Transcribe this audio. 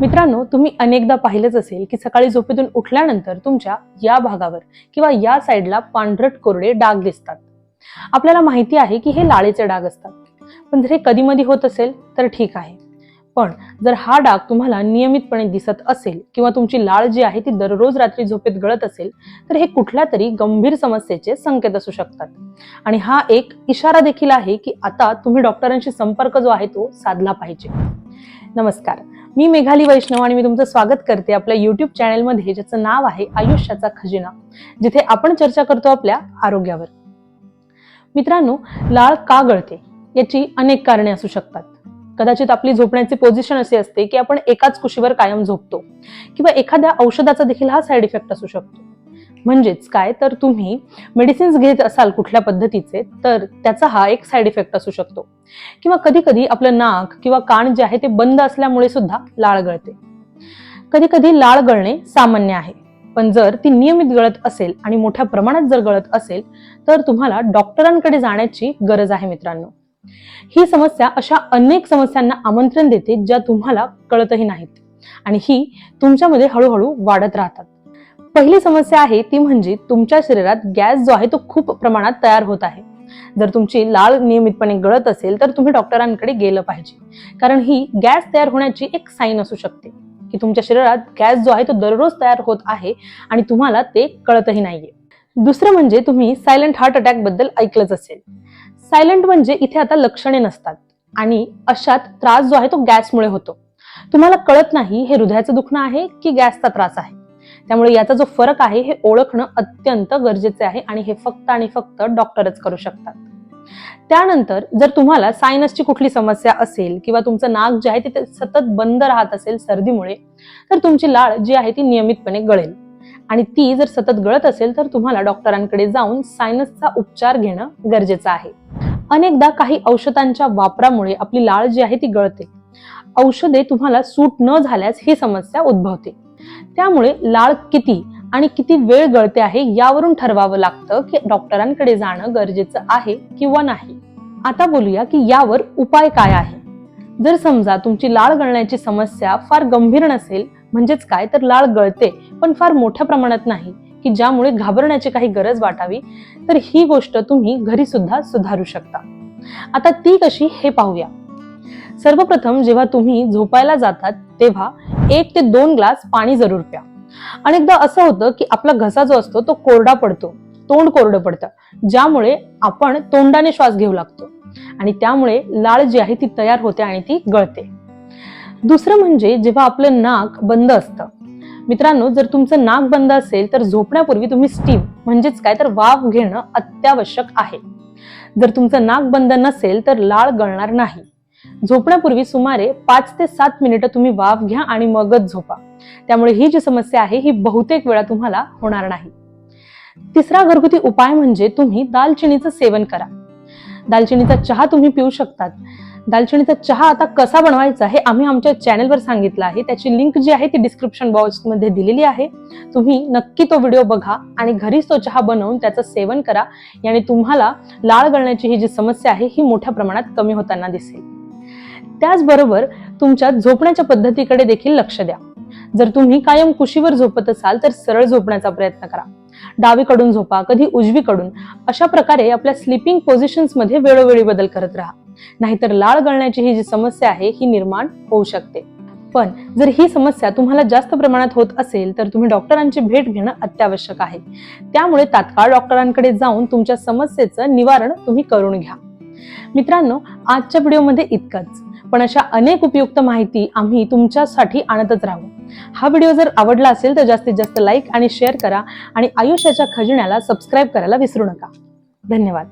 मित्रांनो तुम्ही अनेकदा पाहिलंच असेल की सकाळी झोपेतून उठल्यानंतर तुमच्या या भागावर किंवा या साईडला पांढरट कोरडे डाग दिसतात. आपल्याला माहिती आहे की हे लाळेचे डाग असतात. पण जर हे कधी मधी होत असेल तर ठीक आहे. पण जर हा डाग तुम्हाला नियमितपणे दिसत असेल किंवा तुमची लाळ जी आहे ती दररोज रात्री झोपेत गळत असेल तर हे कुठल्या तरी गंभीर समस्येचे संकेत असू शकतात. आणि हा एक इशारा देखील आहे की आता तुम्ही डॉक्टरांशी संपर्क जो आहे तो साधला पाहिजे. नमस्कार. मी मेघाली वैष्णव आणि मी तुमचं स्वागत करते आपल्या युट्यूब चॅनलमध्ये ज्याचं नाव आहे आयुष्याचा खजिना जिथे आपण चर्चा करतो आपल्या आरोग्यावर. मित्रांनो लाळ का गळते याची अनेक कारणे असू शकतात. कदाचित आपली झोपण्याची पोझिशन अशी असते की आपण एकाच कुशीवर कायम झोपतो किंवा एखाद्या औषधाचा देखील हा साईड इफेक्ट असू शकतो. म्हणजेच काय? तर तुम्ही मेडिसिन्स घेत असाल कुठल्या पद्धतीचे तर त्याचा हा एक साईड इफेक्ट असू शकतो. किंवा कधी कधी आपलं नाक किंवा कान जे आहे ते बंद असल्यामुळे सुद्धा लाळ गळते. कधी कधी लाळ गळणे सामान्य आहे. पण जर ती नियमित गळत असेल आणि मोठ्या प्रमाणात जर गळत असेल तर तुम्हाला डॉक्टरांकडे जाण्याची गरज आहे मित्रांनो. ही समस्या अशा अनेक समस्यांना आमंत्रण देते ज्या तुम्हाला कळतही नाहीत. आणि ही तुमच्यामध्ये हळूहळू वाढत राहतात. पहिली समस्या आहे ती म्हणजे तुमच्या शरीरात गॅस जो आहे तो खूप प्रमाणात तयार होत आहे. जर तुमची लाळ नियमितपणे गळत असेल तर तुम्ही डॉक्टरांकडे गेलं पाहिजे. कारण ही गॅस तयार होण्याची एक साईन असू शकते. की तुमच्या शरीरात गॅस जो आहे तो दररोज तयार होत आहे आणि तुम्हाला ते कळतही नाहीये. दुसरं म्हणजे तुम्ही सायलेंट हार्ट अटॅकबद्दल ऐकलंच असेल. सायलेंट म्हणजे इथे आता लक्षणे नसतात आणि अशात त्रास जो आहे तो गॅसमुळे होतो. तुम्हाला कळत नाही हे हृदयाचं दुखणं आहे की गॅसचा त्रास आहे. त्यामुळे याचा जो फरक आहे हे ओळखणं अत्यंत गरजेचे आहे आणि हे फक्त आणि फक्त डॉक्टरच करू शकतात. त्यानंतर जर तुम्हाला सायनसची कुठली समस्या असेल किंवा तुमचं नाक जे आहे ते सतत बंद राहत असेल सर्दीमुळे तर तुमची लाळ जी आहे ती नियमितपणे गळेल. आणि ती जर सतत गळत असेल तर तुम्हाला डॉक्टरांकडे जाऊन सायनसचा उपचार घेणं गरजेचं आहे. अनेकदा काही औषधांच्या वापरामुळे आपली लाळ जी आहे ती गळते. औषधे तुम्हाला सूट न झाल्यास ही समस्या उद्भवते. त्यामुळे लाळ किती आणि किती वेळ गळते आहे यावरून ठरवावं लागतं की डॉक्टरांकडे जाणं गरजेचं आहे किंवा नाही. आता बोलूया की यावर उपाय काय आहे. जर समजा तुमची लाळ गळण्याची समस्या फार गंभीर नसेल म्हणजेच काय? तर लाळ गळते पण फार मोठ्या प्रमाणात नाही की ज्यामुळे घाबरण्याची काही गरज वाटावी तर ही गोष्ट तुम्ही घरी सुद्धा सुधारू शकता. आता ती कशी हे पाहूया. सर्वप्रथम जेव्हा तुम्ही झोपायला जातात तेव्हा एक ते दोन ग्लास पाणी जरूर प्या. अनेकदा असं होतं की आपला घसा जो असतो तो कोरडा पडतो तोंड कोरडं पडतं ज्यामुळे आपण तोंडाने श्वास घेऊ लागतो आणि त्यामुळे लाळ जी आहे ती तयार होते आणि ती गळते. दुसरं म्हणजे जेव्हा आपलं नाक बंद असतं. मित्रांनो जर तुमचं नाक बंद असेल तर झोपण्यापूर्वी तुम्ही स्टीम म्हणजेच काय तर वाफ घेणं अत्यावश्यक आहे. जर तुमचं नाक बंद नसेल तर लाळ गळणार नाही. झोपण्यापूर्वी सुमारे पाच ते सात मिनिटं तुम्ही वाफ घ्या आणि मगच झोपा. त्यामुळे ही जी समस्या आहे ही बहुतेक वेळा तुम्हाला होणार नाही. तिसरा घरगुती उपाय म्हणजे तुम्ही दालचिनीचं सेवन करा. दालचिनीचा चहा तुम्ही पिऊ शकतात. दालचिनीचा चहा आता कसा बनवायचा हे आम्ही आमच्या चॅनलवर सांगितलं आहे. त्याची लिंक जी आहे ती डिस्क्रिप्शन बॉक्समध्ये दिलेली आहे. तुम्ही नक्की तो व्हिडिओ बघा आणि घरीच तो चहा बनवून त्याचं सेवन करा. याने तुम्हाला लाळ गळण्याची ही जी समस्या आहे ही मोठ्या प्रमाणात कमी होताना दिसेल. त्याचबरोबर तुमच्या झोपण्याच्या पद्धतीकडे देखील लक्ष द्या. जर तुम्ही कायम कुशीवर झोपत असाल तर सरळ झोपण्याचा प्रयत्न करा. डावीकडून झोपा कधी उजवीकडून. अशा प्रकारे आपल्या स्लिपिंग पोझिशन्समध्ये वेळोवेळी बदल करत राहा. नाहीतर लाळ गळण्याची ही जी समस्या आहे ही निर्माण होऊ शकते. पण जर ही समस्या तुम्हाला जास्त प्रमाणात होत असेल तर तुम्ही डॉक्टरांची भेट घेणं अत्यावश्यक आहे. त्यामुळे तात्काळ डॉक्टरांकडे जाऊन तुमच्या समस्येचं निवारण तुम्ही करून घ्या. मित्रांनो आजच्या व्हिडिओमध्ये इतकंच. पण अशा अनेक उपयुक्त माहिती आम्ही तुमच्यासाठी आणतच राहू. हा व्हिडिओ जर आवडला असेल तर जास्तीत जास्त लाईक आणि शेअर करा आणि आयुष्याच्या खजिन्याला सबस्क्राईब करायला विसरू नका. धन्यवाद.